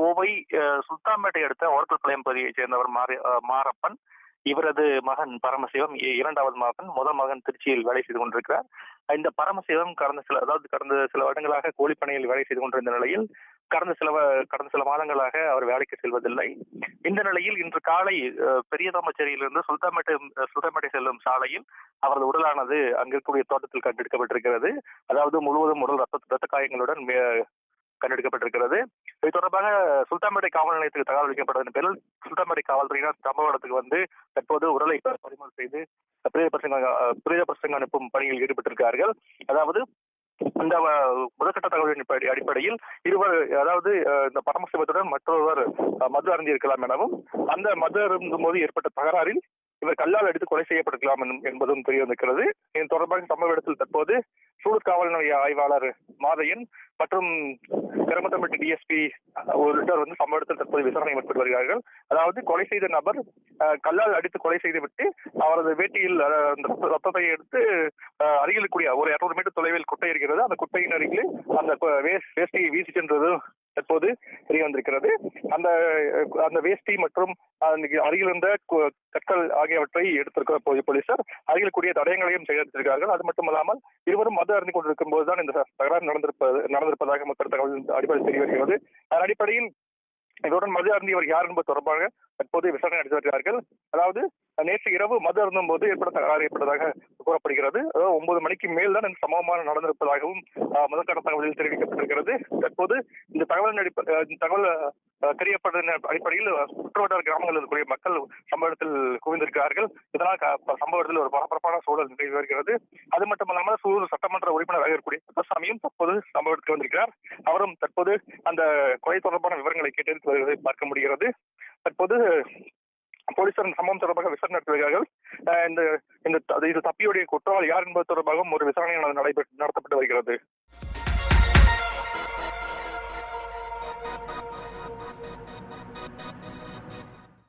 கோவை சுல்தான்பேட்டை அடுத்த ஓரக்கல்பாளையம் பகுதியைச் சேர்ந்தவர் மாரி- மாரப்பன். இவரது மகன் பரமசிவம் இரண்டாவது மகன் முதல் மகன் திருச்சியில் வேலை செய்து கொண்டிருக்கிறார். இந்த பரமசிவம் கடந்த சில அதாவது கடந்த சில வருடங்களாக கோழிப்பனையில் வேலை செய்து கொண்டிருந்த நிலையில் கடந்த சில கடந்த சில மாதங்களாக அவர் வேலைக்கு செல்வதில்லை. இந்த நிலையில் இன்று காலை பெரியதாமச்சேரியிலிருந்து சுல்தான்பேட்டை சுல்தான்பேட்டை செல்லும் சாலையில் அவரது உடலானது அங்கிருக்கக்கூடிய தோட்டத்தில் கண்டெடுக்கப்பட்டிருக்கிறது. அதாவது முழுவதும் உடல் ரத்த ரத்த காயங்களுடன் கண்டெடுக்கப்பட்டிருக்கிறது. இது தொடர்பாக சுல்தான்பேட்டை காவல் நிலையத்துக்கு தகவல் அளிக்கப்பட்டதன் பேரில் சுல்தான்பேட்டை காவல்துறையினர் சம்பவ இடத்துக்கு வந்து தற்போது உடலை பறிமுதல் செய்து பிரேத பிரசங்க பிரேத பிரசங்க அனுப்பும் பணியில் ஈடுபட்டிருக்கிறார்கள். அதாவது இந்த முதற்கட்ட தகவலின் அடிப்படையில் இருவர் அதாவது இந்த பரமசிவத்துடன் மற்றொருவர் மது அருந்தி இருக்கலாம் எனவும் அந்த மது அருந்தும் போது ஏற்பட்ட தகராறில் இவர் கல்லால் அடித்து கொலை செய்யப்பட்டிருக்கலாம் என்பதும் தெரிய வந்திருக்கிறது இது தொடர்பாக சம்பவ இடத்தில் தற்போது சூழல் காவல் நிலைய ஆய்வாளர் மாதையன் மற்றும் பெருமத்தம்பட்டி டிஎஸ்பி உள்ளிட்டோர் வந்து சம்பவ இடத்தில் தற்போது விசாரணை மேற்பட்டு வருகிறார்கள். அதாவது கொலை செய்த நபர் அஹ், கல்லால் அடித்து கொலை செய்துவிட்டு அவரது வேட்டியில் அஹ், அந்த ரத்தத்தை எடுத்து அஹ், அருகில் கூடிய ஒரு இரநூறு மீட்டர் தொலைவில் குட்டை இருக்கிறது அந்த குட்டையின் அருகில் அந்த வேஸ்டியை வேஷ்டியை வீசி சென்றதும் தற்போது தெரிய வந்திருக்கிறது அந்த அந்த வேஷ்டி மற்றும் அருகில் இருந்த கற்கள் ஆகியவற்றை எடுத்திருக்கிற போது போலீசார் அருகில் கூடிய தடயங்களையும் சேகரித்திருக்கிறார்கள். அது மட்டுமல்லாமல் இருவரும் மது அறிந்து கொண்டிருக்கும் போதுதான் இந்த தகராறு நடந்திருப்பது நடந்திருப்பதாக மக்கள் தகவல் அடிப்படையில் தெரிய வருகிறது. அதன் அடிப்படையில் இதனுடன் மது அருந்தியவர் யார் என்பது தொடர்பாக தற்போது விசாரணை நடத்தி வருகிறார்கள். அதாவது நேற்று இரவு மது அருந்தும் போது ஏற்பட்ட தகராறு ஏற்பட்டதாக கூறப்படுகிறது. அதாவது ஒன்பது மணிக்கு மேல் தான் இந்த சம்பவமான நடந்திருப்பதாகவும் முதற்கட்ட தகவலில் தெரிவிக்கப்பட்டிருக்கிறது. தற்போது இந்த தகவலின் அடிப்ப இந்த தகவல் தெரியப்பட்ட அடிப்படையில் சுற்றுவட்டார கிராமங்களில் இருக்கக்கூடிய மக்கள் சம்பவ இடத்தில் குவிந்திருக்கிறார்கள். இதனால் க- சம்பவ இடத்தில் ஒரு பரபரப்பான சூழல் நிலவி வருகிறது. அது மட்டுமல்லாமல் சூழல் சட்டமன்ற உறுப்பினராக இருக்கக்கூடிய குப்புசாமியும் தற்போது சம்பவ இடத்துக்கு வந்திருக்கிறார். அவரும் தற்போது அந்த கொலை தொடர்பான விவரங்களை கேட்டறிந்து வருவதை பார்க்க முடிகிறது. தற்போது போலீசார் சம்பவம் தொடர்பாக விசாரணை நடத்தி வருகிறார்கள். இந்த இந்த இது தப்பியுடைய குற்றவாளி யார் என்பது தொடர்பாகவும் ஒரு விசாரணை நடைபெற்று நடத்தப்பட்டு வருகிறது.